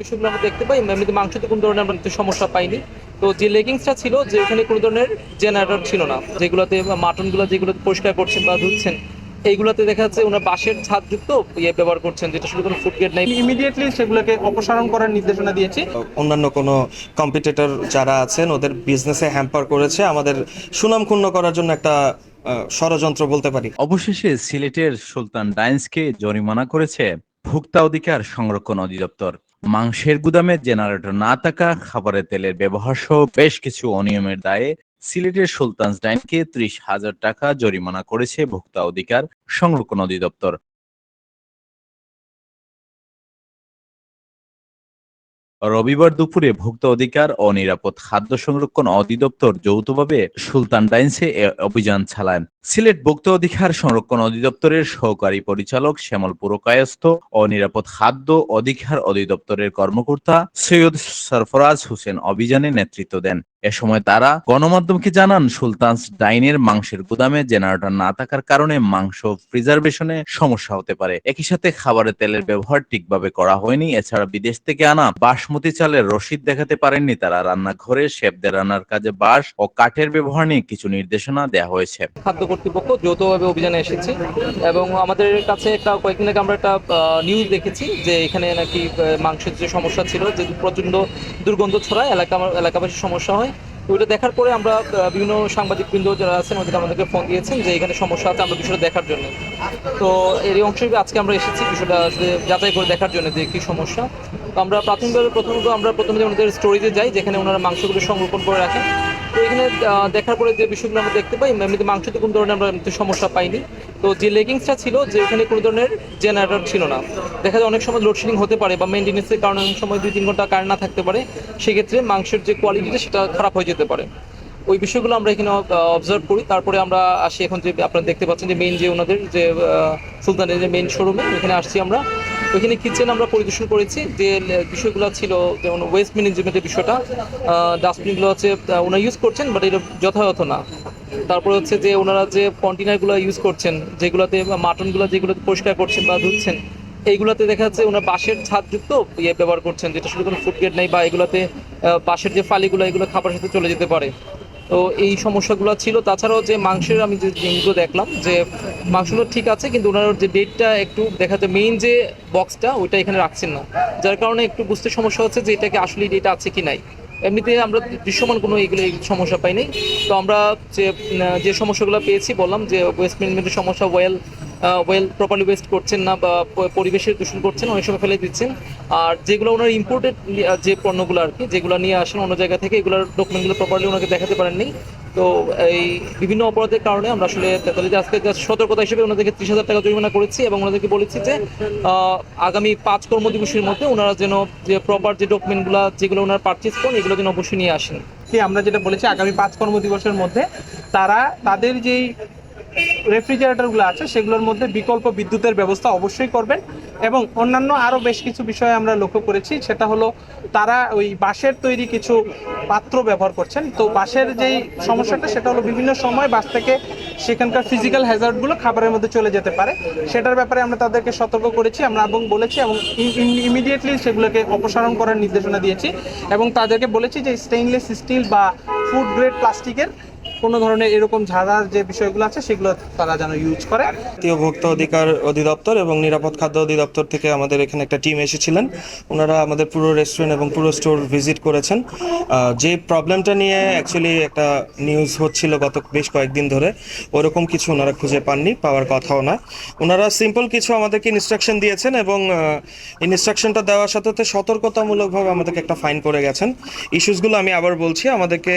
বিষয়গুলো আমরা দেখতে পাই। এমনিতে মাংসতে কোনো ধরনের আমরা সমস্যা পাইনি। তো যে লেগিংসটা ছিল যে ওখানে কোনো ধরনের জেনারেটর ছিল না। যেগুলোতে মাটনগুলো যেগুলো পরিষ্কার করছেন বা ধুচ্ছেন এইগুলোতে দেখা যাচ্ছে ওনার বাঁশের ছাদযুক্ত ইয়ে ব্যবহার করছেন যেটা শুধু কোনো ফুড গেট নাই। ইমিডিয়েটলি সেগুলোকে অপসারণ করার নির্দেশনা দিয়েছি। অন্যান্য কোনো কম্পিটিটর যারা আছেন ওদের বিজনেসে হ্যাম্পার করেছে। আমাদের সুনাম ক্ষুণ্ণ করার জন্য একটা আহ, ষড়যন্ত্র বলতে পারি। অবশেষে সিলেটের সুলতান ডাইন্সকে জরিমানা করেছে ভোক্তা অধিকার সংরক্ষণ অধিদপ্তর। মাংসের গুদামে জেনারেটর না থাকা, খাবারের তেলের ব্যবহার সহ বেশ কিছু অনিয়মের দায়ে সিলেটের সুলতানস ডাইনকে ত্রিশ হাজার টাকা জরিমানা করেছে ভোক্তা অধিকার সংরক্ষণ অধিদপ্তর। রবিবার দুপুরে ভোক্তা অধিকার ও নিরাপদ খাদ্য সংরক্ষণ অধিদপ্তর যৌথভাবে সুলতান ডাইন্সে অভিযান চালান সিলেট ভোক্তা অধিকার সংরক্ষণ অধিদপ্তরের সহকারী পরিচালক শ্যামল পুরকায়স্থ ও নিরাপদ খাদ্য অধিকার অধিদপ্তরের কর্মকর্তা সৈয়দ সরফরাজ হোসেন অভিযানে নেতৃত্ব দেন। এ সময় তারা গণমাধ্যমকে জানান, সুলতানস ডাইনের মাংসের গুদামে জেনারেটর না থাকার কারণে মাংস প্রিজার্ভেশনে সমস্যা হতে পারে। একই সাথে খাবারের তেলের ব্যবহার ঠিকভাবে করা হয়নি। এছাড়া বিদেশ থেকে আনা বাসমতি চালের রসিদ দেখাতে পারেননি তারা। রান্নাঘরে শেফদের রান্নার কাজে বাঁশ ও কাঠের ব্যবহার নিয়ে কিছু নির্দেশনা দেওয়া হয়েছে। খাদ্য কর্তৃপক্ষ যৌথভাবে অভিযানে এসেছে এবং আমাদের কাছে একটা কয়েকদিন আগে আমরা একটা নিউজ দেখেছি যে এখানে নাকি মাংসের যে সমস্যা ছিল, যে প্রচণ্ড দুর্গন্ধ ছড়ায়, এলাকা, এলাকাবাসীর সমস্যা হয়। ওইটা দেখার পরে আমরা বিভিন্ন সাংবাদিক বৃন্দ যারা আছেন, ওদেরকে আমাদেরকে ফোন দিয়েছেন যে এখানে সমস্যা আছে, আমরা বিষয়টা দেখার জন্য। তো এরই অংশ হিসেবে আজকে আমরা এসেছি বিষয়টা আসলে যাচাই করে দেখার জন্য যে কী সমস্যা। তো আমরা প্রাথমিকভাবে প্রথমত, আমরা প্রথমে ওনাদের স্টোরেজে যাই, যেখানে ওনারা মাংসগুলো সংরক্ষণ করে রাখেন তো এখানে দেখার পরে যে বিষয়গুলো আমরা দেখতে পাই, এমনিতে মাংসতে কোনো ধরনের আমরা সমস্যা পাইনি। তো যে লেগিংসটা ছিল, যে ওখানে কোনো ধরনের জেনারেটর ছিল না। দেখা যায় অনেক সময় লোডশেডিং হতে পারে বা মেনটেন্সের কারণে অনেক সময় দুই তিন ঘণ্টা কারেন্ট না থাকতে পারে, সেক্ষেত্রে মাংসের যে কোয়ালিটিটা সেটা খারাপ হয়ে যেতে পারে। ওই বিষয়গুলো আমরা এখানে অবজার্ভ করি। তারপরে আমরা আসি এখন যে আপনারা দেখতে পাচ্ছেন যে মেইন যে ওনাদের যে সুলতানের যে মেইন শোরুমে এখানে আসছি আমরা। ওইখানে কিচেন আমরা পরিদর্শন করেছি যে বিষয়গুলো ছিল যেমন ওয়েস্ট ম্যানেজমেন্টের বিষয়টা ডাস্টবিনগুলো হচ্ছে ওনারা ইউজ করছেন বাট এটা যথাযথ না। তারপরে হচ্ছে যে ওনারা যে কন্টেনারগুলো ইউজ করছেন, যেগুলোতে মাটনগুলো যেগুলোতে পরিষ্কার করছেন বা ধুচ্ছেন, এইগুলোতে দেখা যাচ্ছে ওনার বাঁশের ছাদযুক্ত ইয়ে ব্যবহার করছেন, যেটা শুধু কোনো ফুড গেট নেই বা এগুলোতে বাঁশের যে ফালিগুলো, এগুলো খাবারের সাথে চলে যেতে পারে। তো এই সমস্যাগুলো ছিল। তাছাড়াও যে মাংসের আমি যে জিনিসগুলো দেখলাম, যে মাংসগুলো ঠিক আছে, কিন্তু ওনার যে ডেটটা একটু দেখা যায় মেইন যে বক্সটা ওইটা এখানে রাখছেন না। যার কারণে একটু বুঝতে সমস্যা হচ্ছে যে এটাকে আসলে ডেটা আছে কি নাই। এমনিতে আমরা দৃশ্যমান কোনো এইগুলো এই সমস্যা পাইনি তো আমরা যে যে সমস্যাগুলো পেয়েছি, বললাম যে ওয়েস্ট ম্যানেজমেন্টের সমস্যা ওয়েল ওয়েল প্রপারলি ওয়েস্ট করছেন না বা পরিবেশের দূষণ করছেন, অনেক সময় ফেলে দিচ্ছেন। আর যেগুলো ওনার ইম্পোর্টেড যে পণ্যগুলো আর কি, যেগুলো নিয়ে আসেন অন্য জায়গা থেকে, এগুলোর ডকুমেন্টগুলো প্রপারলি ওনাকে দেখাতে পারেননি। তো এই বিভিন্ন অপরাধের কারণে আমরা আসলে তেতালিতে আজকে সতর্কতা হিসেবে ওনাদেরকে ত্রিশ হাজার টাকা জরিমানা করেছি এবং ওনাদেরকে বলেছি যে আগামী পাঁচ কর্মদিবসের মধ্যে ওনারা যেন যে প্রপার যে ডকুমেন্টগুলো যেগুলো ওনার পার্চেস করেন, এগুলো যেন অবশ্যই নিয়ে আসেন। আমরা যেটা বলেছি, আগামী পাঁচ কর্মদিবসের মধ্যে তারা তাদের যেই রেফ্রিজারেটরগুলো আছে, সেগুলোর মধ্যে বিকল্প বিদ্যুতের ব্যবস্থা অবশ্যই করবেন। এবং অন্যান্য আরও বেশ কিছু বিষয় আমরা লক্ষ্য করেছি, সেটা হলো তারা ওই বাঁশের তৈরি কিছু পাত্র ব্যবহার করছেন। তো বাঁশের যেই সমস্যাটা, সেটা হলো বিভিন্ন সময় বাস থেকে সেখানকার ফিজিক্যাল হ্যাজার্ডগুলো খাবারের মধ্যে চলে যেতে পারে। সেটার ব্যাপারে আমরা তাদেরকে সতর্ক করেছি, আমরা এবং বলেছি এবং ইমিডিয়েটলি সেগুলোকে অপসারণ করার নির্দেশনা দিয়েছি। এবং তাদেরকে বলেছি যে স্টেইনলেস স্টিল বা ফুড গ্রেড প্লাস্টিকের কোনো ধরনের এরকম ঝাড়ার যে বিষয়গুলো আছে, সেগুলো তারা যেন ইউজ করে। জাতীয় ভোক্তা অধিকার অধিদপ্তর এবং নিরাপদ খাদ্য অধিদপ্তর থেকে আমাদের এখানে একটা টিম এসেছিলেন। ওনারা আমাদের পুরো রেস্টুরেন্ট এবং পুরো স্টোর ভিজিট করেছেন। যে প্রবলেমটা নিয়ে অ্যাকচুয়ালি একটা নিউজ হচ্ছিল গত বেশ কয়েকদিন ধরে, ওরকম কিছু ওনারা খুঁজে পাননি, পাওয়ার কথাও না। ওনারা সিম্পল কিছু আমাদেরকে ইনস্ট্রাকশন দিয়েছেন এবং ইনস্ট্রাকশনটা দেওয়ার সাথে সাথে সতর্কতামূলকভাবে আমাদেরকে একটা ফাইন করে গেছেন। ইস্যুসগুলো আমি আবার বলছি, আমাদেরকে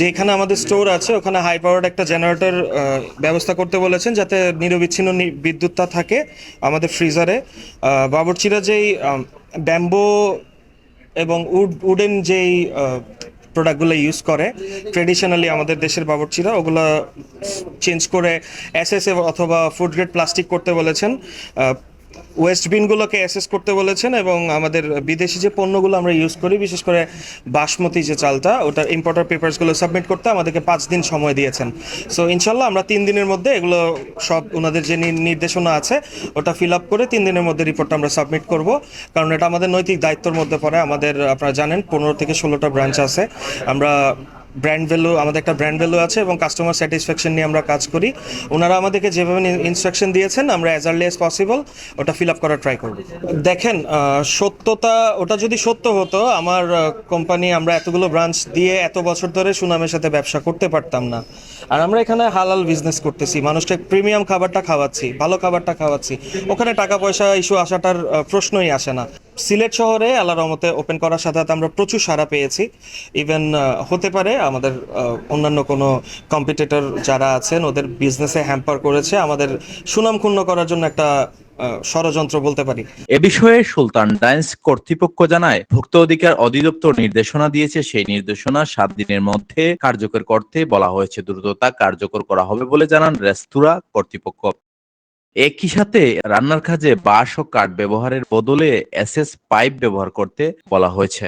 যেখানে আমাদের স্টোর আছে, ওখানে হাই পাওয়ার্ড একটা জেনারেটর ব্যবস্থা করতে বলেছেন যাতে নিরবিচ্ছিন্ন বিদ্যুৎটা থাকে আমাদের ফ্রিজারে বাবরচিরা যেই ব্যাম্বো এবং উড উডেন যেই প্রোডাক্টগুলো ইউজ করে ট্রেডিশনালি আমাদের দেশের বাবরচিরা ওগুলো চেঞ্জ করে এস এস অথবা ফুড গ্রেড প্লাস্টিক করতে বলেছেন। ওয়েস্ট বিনগুলোকে অ্যাসেস করতে বলেছেন এবং আমাদের বিদেশি যে পণ্যগুলো আমরা ইউজ করি, বিশেষ করে বাসমতি যে চালটা ওটার ইম্পোর্টার পেপারসগুলো সাবমিট করতে আমাদেরকে পাঁচ দিন সময় দিয়েছেন। সো ইনশাল্লাহ আমরা তিন দিনের মধ্যে এগুলো সব ওনাদের যে নির্দেশনা আছে, ওটা ফিল আপ করে তিন দিনের মধ্যে রিপোর্টটা আমরা সাবমিট করব। কারণ এটা আমাদের নৈতিক দায়িত্বর মধ্যে পড়ে। আমাদের, আপনারা জানেন, পনেরো থেকে ষোলোটা ব্রাঞ্চ আছে। আমরা ব্র্যান্ড ভ্যালু আমাদের একটা ব্র্যান্ড ভ্যালু আছে এবং কাস্টমার স্যাটিসফ্যাকশন নিয়ে আমরা কাজ করি। ওনারা আমাদেরকে যেভাবে ইনস্ট্রাকশন দিয়েছেন, আমরা অ্যাজ আর্লি অ্যাজ পসিবল ওটা ফিল আপ করার ট্রাই করব। দেখেন সত্যতা, ওটা যদি সত্য হতো, আমার কোম্পানি আমরা এতগুলো ব্রাঞ্চ দিয়ে এত বছর ধরে সুনামের সাথে ব্যবসা করতে পারতাম না। আর আমরা এখানে হালাল বিজনেস করতেছি, মানুষকে প্রিমিয়াম খাবারটা খাওয়াচ্ছি, ভালো খাবারটা খাওয়াচ্ছি। ওখানে টাকা পয়সা ইস্যু আসাটার প্রশ্নই আসে না। সিলেট শহরে আল্লাহ রহমতে ওপেন করার সাথে সাথে আমরা প্রচুর সাড়া পেয়েছি। ইভেন হতে পারে আমাদের অন্যান্য কোনো কম্পিটিটর যারা আছেন, ওদের বিজনেসে হ্যাম্পার করেছে আমাদের সুনাম ক্ষুণ্ণ করার জন্য একটা ষড়যন্ত্র বলতে পারি। এ বিষয়ে সুলতান ডাইন্স কর্তৃপক্ষ জানায়, ভুক্ত অধিকার অধিদপ্তর নির্দেশনা দিয়েছে। সেই নির্দেশনা সাত দিনের মধ্যে কার্যকর করতে বলা হয়েছে। দ্রুততা কার্যকর করা হবে বলে জানান রেস্তোরাঁ কর্তৃপক্ষ। একই সাথে রান্নার কাজে বাঁশ ও কাঠ ব্যবহারের বদলে এসএস পাইপ ব্যবহার করতে বলা হয়েছে।